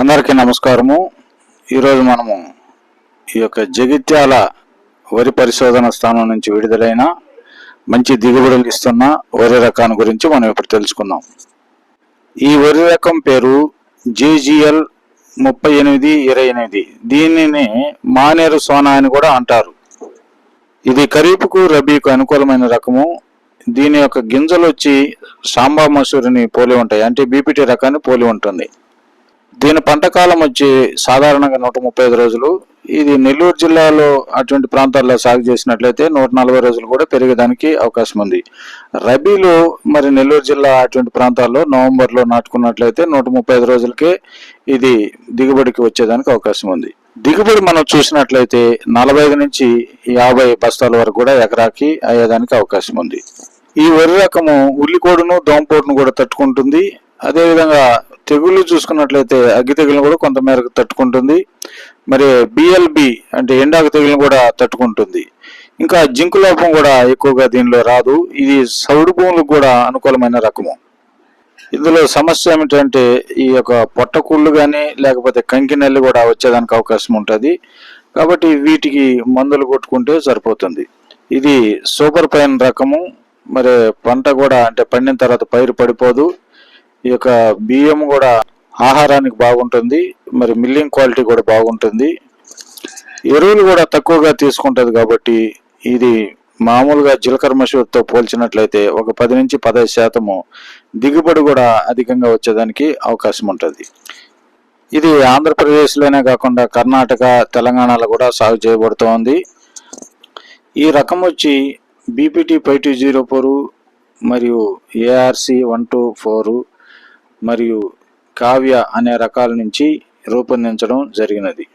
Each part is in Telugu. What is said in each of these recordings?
అందరికీ నమస్కారము. ఈరోజు మనము ఈ యొక్క జగిత్యాల వరి పరిశోధన స్థానం నుంచి విడుదలైన మంచి దిగుబడులు ఇస్తున్న వరి రకాన్ని గురించి మనం ఇప్పుడు తెలుసుకుందాం. ఈ వరి రకం పేరు జేజిఎల్ ముప్పై ఎనిమిది ఇరవై ఎనిమిది. దీనిని మానేరు సోనా అని కూడా అంటారు. ఇది ఖరీఫ్కు రబీకు అనుకూలమైన రకము. దీని యొక్క గింజలు వచ్చి సాంబా మసూరిని పోలి ఉంటాయి. అంటే బీపీటీ రకాన్ని పోలి ఉంటుంది. దీని పంట కాలం వచ్చి సాధారణంగా నూట ముప్పై ఐదు రోజులు. ఇది నెల్లూరు జిల్లాలో అటువంటి ప్రాంతాల్లో సాగు చేసినట్లయితే నూట నలభై రోజులు కూడా పెరిగేదానికి అవకాశం ఉంది. రబీలో మరి నెల్లూరు జిల్లా అటువంటి ప్రాంతాల్లో నవంబర్లో నాటుకున్నట్లయితే నూట ముప్పై ఐదు రోజులకే ఇది దిగుబడికి వచ్చేదానికి అవకాశం ఉంది. దిగుబడి మనం చూసినట్లయితే నలభై ఐదు నుంచి యాభై బస్తాల వరకు కూడా ఎకరాకి అయ్యేదానికి అవకాశం ఉంది. ఈ వరి రకము ఉల్లికోడును దోమపోటును కూడా తట్టుకుంటుంది. అదేవిధంగా తెగుళ్ళు చూసుకున్నట్లయితే అగ్గి తెగులను కూడా కొంతమేరకు తట్టుకుంటుంది. మరి బిఎల్బి అంటే ఎండాకు తెగులను కూడా తట్టుకుంటుంది. ఇంకా జింకు లోపం కూడా ఎక్కువగా దీనిలో రాదు. ఇది సౌడు భూములకు కూడా అనుకూలమైన రకము. ఇందులో సమస్య ఏమిటంటే ఈ యొక్క పొట్టకూళ్ళు కానీ లేకపోతే కంకి నెల్లి కూడా వచ్చేదానికి అవకాశం ఉంటుంది. కాబట్టి వీటికి మందులు కొట్టుకుంటే సరిపోతుంది. ఇది సూపర్ పైన్ రకము. మరి పంట కూడా అంటే పండిన తర్వాత పైరు పడిపోదు. ఈ యొక్క బియ్యం కూడా ఆహారానికి బాగుంటుంది మరి మిల్లింగ్ క్వాలిటీ కూడా బాగుంటుంది. ఎరువులు కూడా తక్కువగా తీసుకుంటుంది కాబట్టి ఇది మామూలుగా జీలకర్ర మసూర్తో పోల్చినట్లయితే ఒక పది నుంచి పదహైదు శాతము దిగుబడి కూడా అధికంగా వచ్చేదానికి అవకాశం ఉంటుంది. ఇది ఆంధ్రప్రదేశ్లోనే కాకుండా కర్ణాటక తెలంగాణలో కూడా సాగు చేయబడుతోంది ఈ రకం వచ్చి BPT five two zero four మరియు ఏఆర్సి వన్ టూ ఫోరు మరియు కావ్య అనే రకాల నుంచి రూపొందించడం జరిగినది.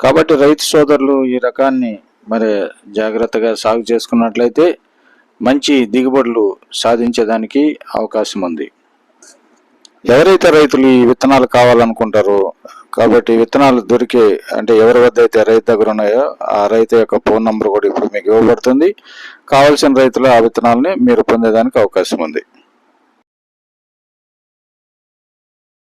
కాబట్టి రైతు సోదరులు ఈ రకాన్ని మరి జాగ్రత్తగా సాగు చేసుకున్నట్లయితే మంచి దిగుబడులు సాధించేదానికి అవకాశం ఉంది. ఎవరైతే రైతులు ఈ విత్తనాలు కావాలనుకుంటారో కాబట్టి విత్తనాలు దొరికే అంటే ఎవరి వద్ద అయితే రైతు దగ్గర ఉన్నాయో ఆ రైతు యొక్క ఫోన్ నంబర్ కూడా ఇప్పుడు మీకు ఇవ్వబడుతుంది. కావాల్సిన రైతులు ఆ విత్తనాలని మీరు పొందేదానికి అవకాశం ఉంది.